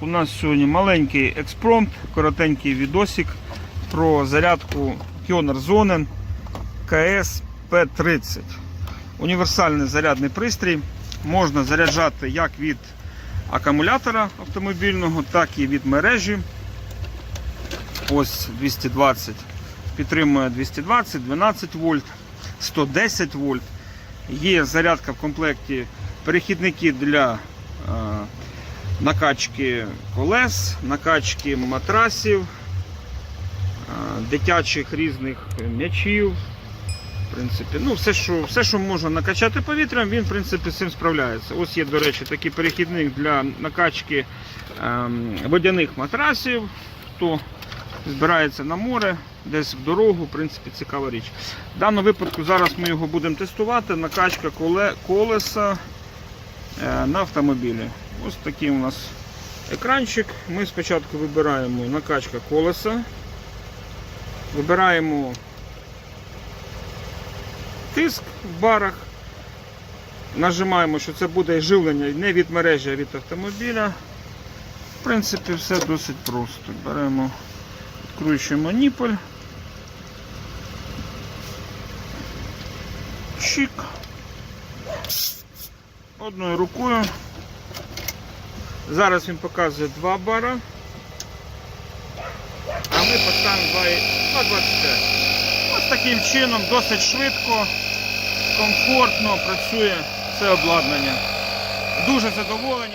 У нас сьогодні маленький експромт, коротенький відосик про зарядку Pioneer Zonen КС P30. Універсальний зарядний пристрій. Можна заряджати як від акумулятора автомобільного, так і від мережі. Ось 220. Підтримує 220, 12 вольт, 110 вольт. Є зарядка в комплекті перехідники для е, накачки колес, накачки матрасів, дитячих різних м'ячів. В принципі, ну, все, що, все, що можна накачати повітрям, він в принципі з цим справляється. Ось є, до речі, такий перехідник для накачки ем, водяних матрасів. Хто збирається на море, десь в дорогу, в принципі, цікава річ. В даному випадку зараз ми його будемо тестувати. Накачка коле, колеса е, на автомобілі. Ось такий у нас екранчик. Ми спочатку вибираємо накачка колеса. Вибираємо тиск в барах. Нажимаємо, що це буде живлення не від мережі, а від автомобіля. В принципі, все досить просто. Беремо, відкручуємо ніпель. Чик. Одною рукою. Зараз він показує 2 бара. А ми поставимо 2,25. Ось таким чином досить швидко, комфортно працює це обладнання. Дуже задоволені.